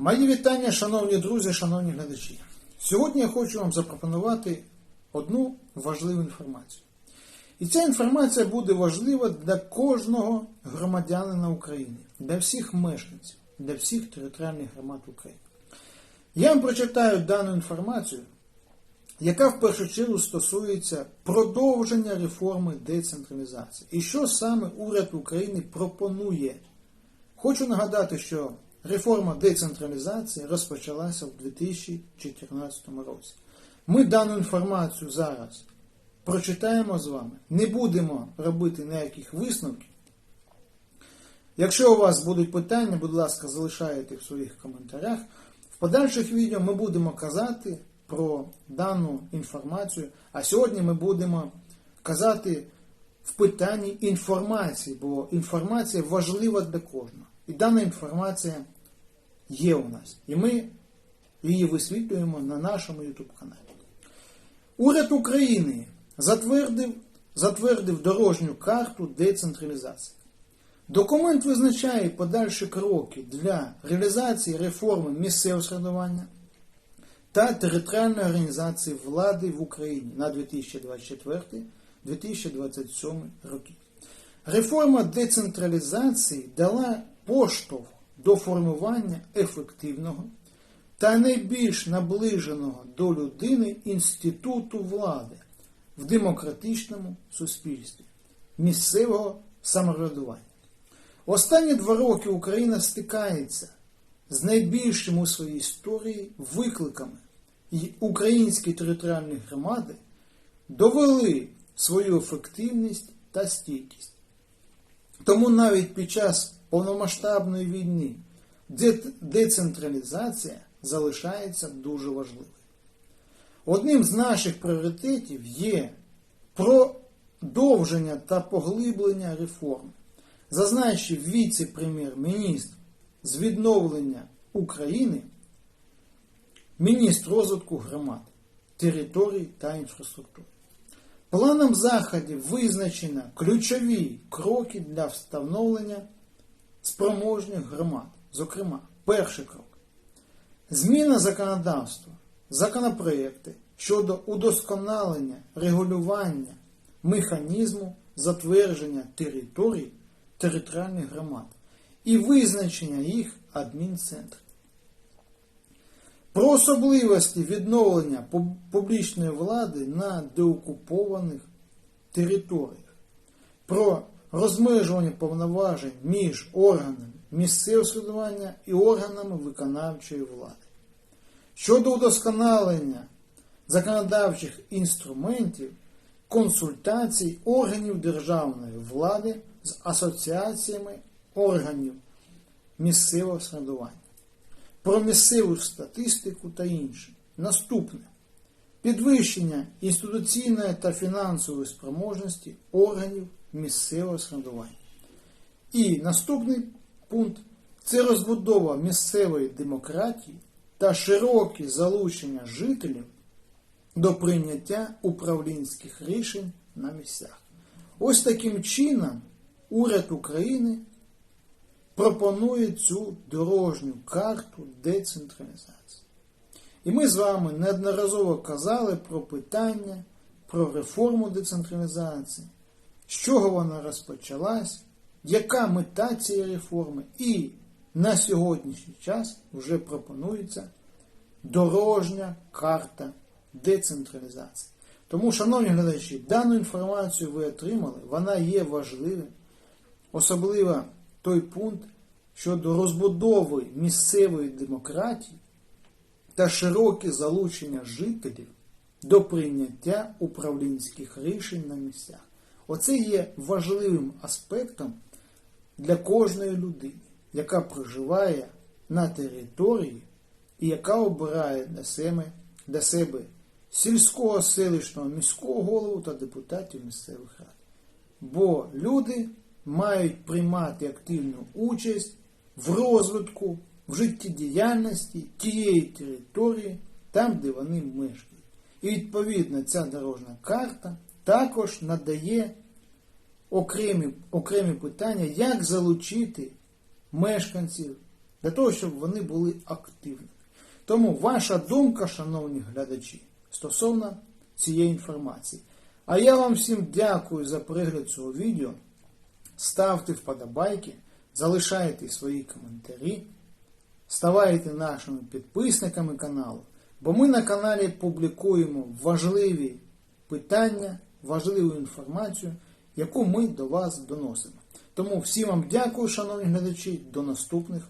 Мої вітання, шановні друзі, шановні глядачі. Сьогодні я хочу вам запропонувати одну важливу інформацію. І ця інформація буде важлива для кожного громадянина України, для всіх мешканців, для всіх територіальних громад України. Я вам прочитаю дану інформацію, яка в першу чергу стосується продовження реформи децентралізації. І що саме уряд України пропонує Хочу нагадати, що реформа децентралізації розпочалася в 2014 році. Ми дану інформацію зараз прочитаємо з вами, не будемо робити ніяких висновків. Якщо у вас будуть питання, будь ласка, залишайте в своїх коментарях. В подальших відео ми будемо казати про дану інформацію, а сьогодні ми будемо казати в питанні інформації, бо інформація важлива для кожного. І дана інформація є у нас. І ми її висвітлюємо на нашому YouTube каналі. Уряд України затвердив, затвердив дорожню карту децентралізації. Документ визначає подальші кроки для реалізації реформи місцевого самоврядування та територіальної організації влади в Україні на 2024-2027 роки. Реформа децентралізації дала поштовх до формування ефективного та найбільш наближеного до людини інституту влади в демократичному суспільстві місцевого самоврядування. Останні два роки Україна стикається з найбільшим у своїй історії викликами, і українські територіальні громади довели свою ефективність та стійкість. Тому навіть під час повномасштабної війни децентралізація залишається дуже важливою. Одним з наших пріоритетів є продовження та поглиблення реформ, зазначив віце-прем'єр-міністр з відновлення України, міністр розвитку громад, територій та інфраструктури. Планом заходів визначено ключові кроки для встановлення спроможних громад. Зокрема, перший крок. Зміна законодавства, законопроекти щодо удосконалення регулювання механізму затвердження територій територіальних громад і визначення їх адмінцентрів. Про особливості відновлення публічної влади на деокупованих територіях, про розмежування повноважень між органами місцевого самоврядування і органами виконавчої влади. Щодо удосконалення законодавчих інструментів, консультацій органів державної влади з асоціаціями органів місцевого самоврядування про місцеву статистику та інше. Наступне підвищення інституційної та фінансової спроможності органів місцевого самоврядування. І наступний пункт це розбудова місцевої демократії та широке залучення жителів до прийняття управлінських рішень на місцях. Ось таким чином уряд України пропонує цю дорожню карту децентралізації. І ми з вами неодноразово казали про питання, про реформу децентралізації, з чого вона розпочалась, яка мета цієї реформи, і на сьогоднішній час вже пропонується дорожня карта децентралізації. Тому, шановні глядачі, дану інформацію ви отримали, вона є важливою, особливо той пункт щодо розбудови місцевої демократії та широке залучення жителів до прийняття управлінських рішень на місцях. Оце є важливим аспектом для кожної людини, яка проживає на території і яка обирає для себе, для себе сільського, селищного, міського голову та депутатів місцевих рад. Бо люди мають приймати активну участь в розвитку, в життєдіяльності тієї території, там, де вони мешкають. І відповідно ця дорожна карта також надає окремі, окремі питання, як залучити мешканців для того, щоб вони були активними. Тому ваша думка, шановні глядачі, стосовно цієї інформації. А я вам всім дякую за перегляд цього відео. Ставте вподобайки, залишайте свої коментарі, ставайте нашими підписниками каналу, бо ми на каналі публікуємо важливі питання, важливу інформацію, яку ми до вас доносимо. Тому всім вам дякую, шановні глядачі, до наступних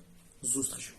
зустрічей.